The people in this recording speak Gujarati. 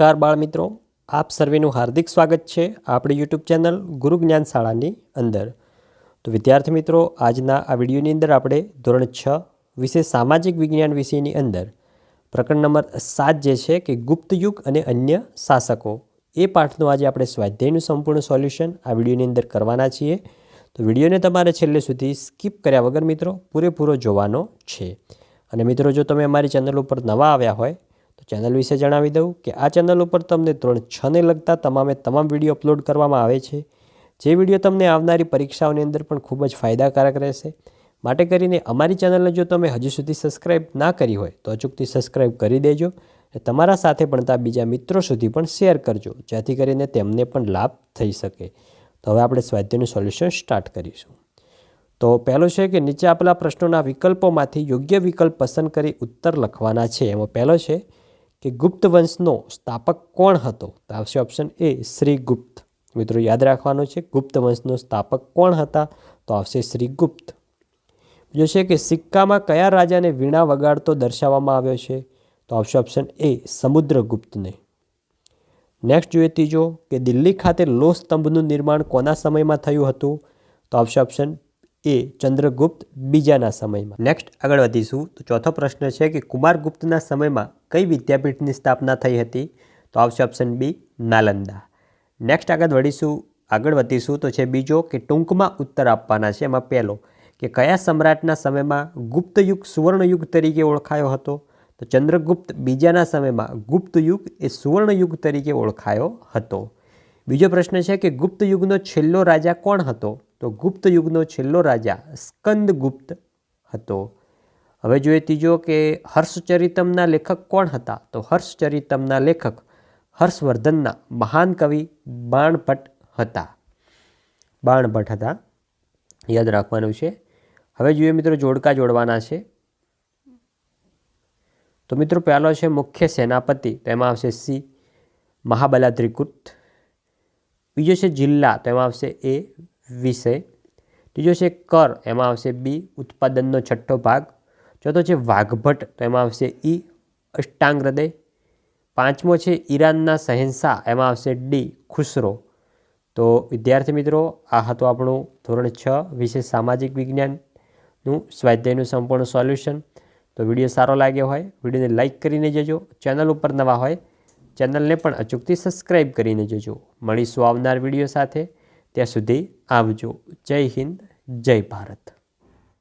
નમસ્કાર બાળ મિત્રો આપ સર્વેનું હાર્દિક સ્વાગત છે આપણી યુટ્યુબ ચેનલ ગુરુ જ્ઞાન શાળાની અંદર. તો વિદ્યાર્થી મિત્રો, આજના આ વિડીયોની અંદર આપણે ધોરણ છ વિશે સામાજિક વિજ્ઞાન વિષયની અંદર પ્રકરણ નંબર સાત જે છે કે ગુપ્ત યુગ અને અન્ય શાસકો, એ પાઠનું આજે આપણે સ્વાધ્યાયનું સંપૂર્ણ સોલ્યુશન આ વિડીયોની અંદર કરવાના છીએ. તો વિડીયોને તમારે છેલ્લે સુધી સ્કીપ કર્યા વગર મિત્રો, પૂરેપૂરો જોવાનો છે. અને મિત્રો, જો તમે અમારી ચેનલ ઉપર નવા આવ્યા હોય ચેનલ વિશે જણાવી દઉં કે આ ચેનલ ઉપર તમને ત્રણ છને લગતા તમામે તમામ વીડિયો અપલોડ કરવામાં આવે છે. જે વીડિયો તમને આવનારી પરીક્ષાઓની અંદર પણ ખૂબ જ ફાયદાકારક રહેશે. માટે કરીને અમારી ચેનલને જો તમે હજી સુધી સબસ્ક્રાઈબ ના કરી હોય તો અચૂકથી સબસ્ક્રાઈબ કરી દેજો તમારા સાથે ભણતા બીજા મિત્રો સુધી પણ શેર કરજો, જેથી કરીને તેમને પણ લાભ થઈ શકે. તો હવે આપણે સ્વાધ્યાયનું સોલ્યુશન સ્ટાર્ટ કરીશું. તો પહેલું છે કે નીચે આપેલા પ્રશ્નોના વિકલ્પોમાંથી યોગ્ય વિકલ્પ પસંદ કરી ઉત્તર લખવાના છે. એમાં પહેલો છે કે ગુપ્ત વંશનો સ્થાપક કોણ હતો? તો આવશે ઓપ્શન એ શ્રીગુપ્ત મિત્રો, યાદ રાખવાનો છે, ગુપ્ત વંશનો સ્થાપક કોણ હતા? તો આવશે શ્રીગુપ્ત બીજો છે કે સિક્કામાં કયા રાજાને વીણા વગાડતો દર્શાવવામાં આવ્યો છે? તો આવશે ઓપ્શન એ સમુદ્રગુપ્તને નેક્સ્ટ જોઈએ ત્રીજો, કે દિલ્હી ખાતે લોહ સ્તંભનું નિર્માણ કોના સમયમાં થયું હતું? તો આવશે ઓપ્શન એ ચંદ્રગુપ્ત બીજાના સમયમાં. નેક્સ્ટ આગળ વધીશું. તો ચોથો પ્રશ્ન છે કે કુમારગુપ્તના સમયમાં કઈ વિદ્યાપીઠની સ્થાપના થઈ હતી? તો આવશે ઓપ્શન બી નાલંદા. નેક્સ્ટ આગળ વળીશું, આગળ વધીશું. તો છે બીજો કે ટૂંકમાં ઉત્તર આપવાના છે. એમાં પહેલો કે કયા સમ્રાટના સમયમાં ગુપ્ત યુગ સુવર્ણયુગ તરીકે ઓળખાયો હતો? તો ચંદ્રગુપ્ત બીજાના સમયમાં ગુપ્ત યુગ એ સુવર્ણયુગ તરીકે ઓળખાયો હતો. બીજો પ્રશ્ન છે કે ગુપ્ત યુગનો છેલ્લો રાજા કોણ હતો? તો ગુપ્ત યુગનો છેલ્લો રાજા સ્કંદગુપ્ત હતો. હવે જોઈએ ત્રીજો કે હર્ષચરિતમના લેખક કોણ હતા? તો હર્ષચરિતમના લેખક હર્ષવર્ધનના મહાન કવિ બાણભટ્ટ હતા. બાણભટ્ટ હતા. યાદ રાખવાનું છે. હવે જોઈએ મિત્રો જોડકા જોડવાના છે. તો મિત્રો પહેલો છે મુખ્ય સેનાપતિ, તો એમાં આવશે સી. મહાબલાદ્રિકૃત બીજો છે જિલ્લા, તો એમાં આવશે એ. વિષય ત્રીજો છે કર, એમાં આવશે બી. ઉત્પાદનનો છઠ્ઠો ભાગ. ચોથો છે વાઘભટ્ટ, તો એમાં આવશે ઈ અષ્ટાંગ હૃદય પાંચમો છે ઈરાનના શહેનશાહ, એમાં આવશે ડી ખુસરો. તો વિદ્યાર્થી મિત્રો, આ હતું આપણું ધોરણ છ, વિશે સામાજિક વિજ્ઞાનનું સ્વાધ્યાયનું સંપૂર્ણ સોલ્યુશન. તો વીડિયો સારો લાગ્યો હોય, વિડીયોને લાઇક કરીને જજો. ચેનલ ઉપર નવા હોય, ચેનલને પણ અચૂકથી સબસ્ક્રાઈબ કરીને જજો. મળીશું આવનાર વીડિયો સાથે. ત્યાં સુધી આવજો. જય હિન્દ, જય ભારત.